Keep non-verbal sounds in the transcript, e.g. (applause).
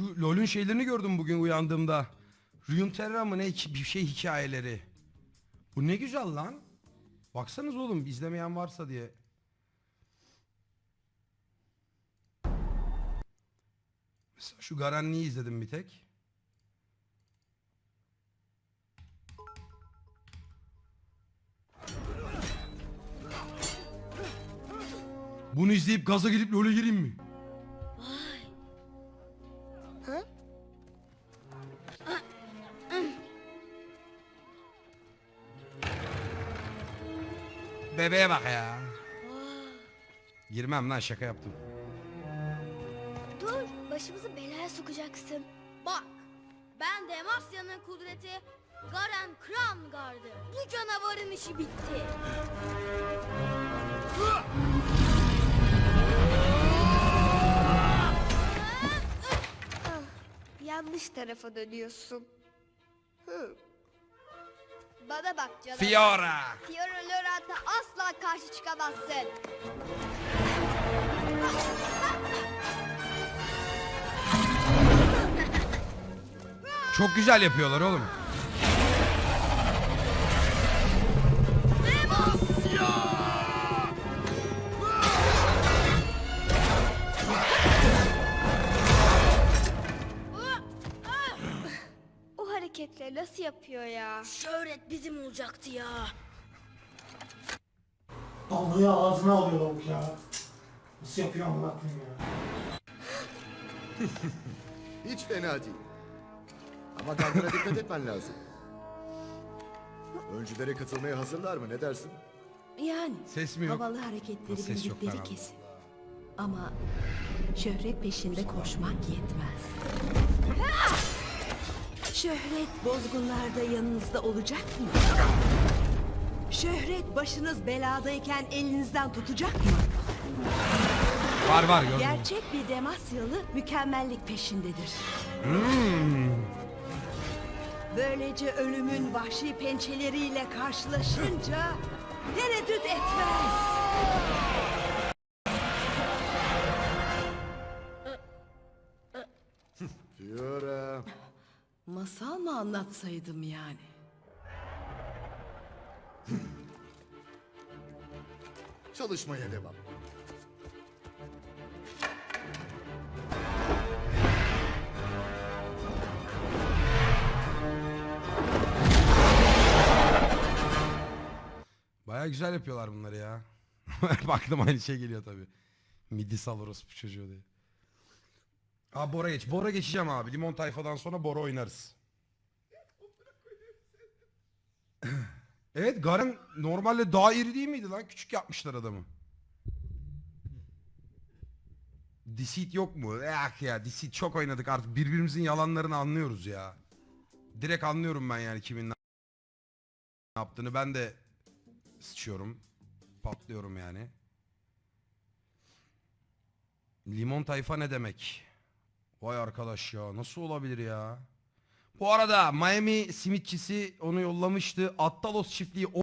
Şu LoL'ün şeylerini gördüm bugün uyandığımda. Runeterra mı ne bir şey hikayeleri. Bu ne güzel lan. Baksanız oğlum izlemeyen varsa diye. Mesela şu Garanni'yi izledim bir tek. Bunu izleyip gaza gelip LoL'e gireyim mi? Hı? Bebeğe bak ya. Girmem lan şaka yaptım. Dur, başımızı belaya sokacaksın. Bak, ben Demasya'nın kudreti Garen Kramgar'dı. Bu canavarın işi bitti. Ah, yanlış tarafa dönüyorsun. Hı. Bana bak canavar. Fiora. Fiora Lorent'e asla karşı çıkamazsın. Çok güzel yapıyorlar oğlum. Hareketleri nasıl yapıyor ya? Şöhret bizim olacaktı ya. Damlayı ağzına alıyor lavuk ya. Nasıl yapıyor amına koyayım ya. (laughs) Hiç fena değil. Ama kendine dikkat etmen lazım. Öncülere katılmaya hazırlar mı ne dersin? Yani Ses mi yok? havalı hareketleri ses yok bildikleri kesin. Ama şöhret peşinde koşmak yetmez. Şöhret bozgunlarda yanınızda olacak mı? Şöhret başınız beladayken elinizden tutacak mı? Var var gördüm. Gerçek bir Demasyalı mükemmellik peşindedir. Böylece ölümün vahşi pençeleriyle karşılaşınca tereddüt etmez. Fiora. Masal mı anlatsaydım yani? (laughs) Çalışmaya devam. Baya güzel yapıyorlar bunları ya. (laughs) Baktım aynı şey geliyor tabi. Midi sal orospu çocuğu diye. Abi Bora geç. Bora geçeceğim abi. Limon tayfadan sonra Bora oynarız. evet Garen normalde daha iri değil miydi lan? Küçük yapmışlar adamı. Deceit yok mu? Eh ya Deceit çok oynadık artık. Birbirimizin yalanlarını anlıyoruz ya. Direkt anlıyorum ben yani kimin ne yaptığını. Ben de sıçıyorum. Patlıyorum yani. Limon tayfa ne demek? Vay arkadaş ya nasıl olabilir ya? Bu arada Miami simitçisi onu yollamıştı. Attalos çiftliği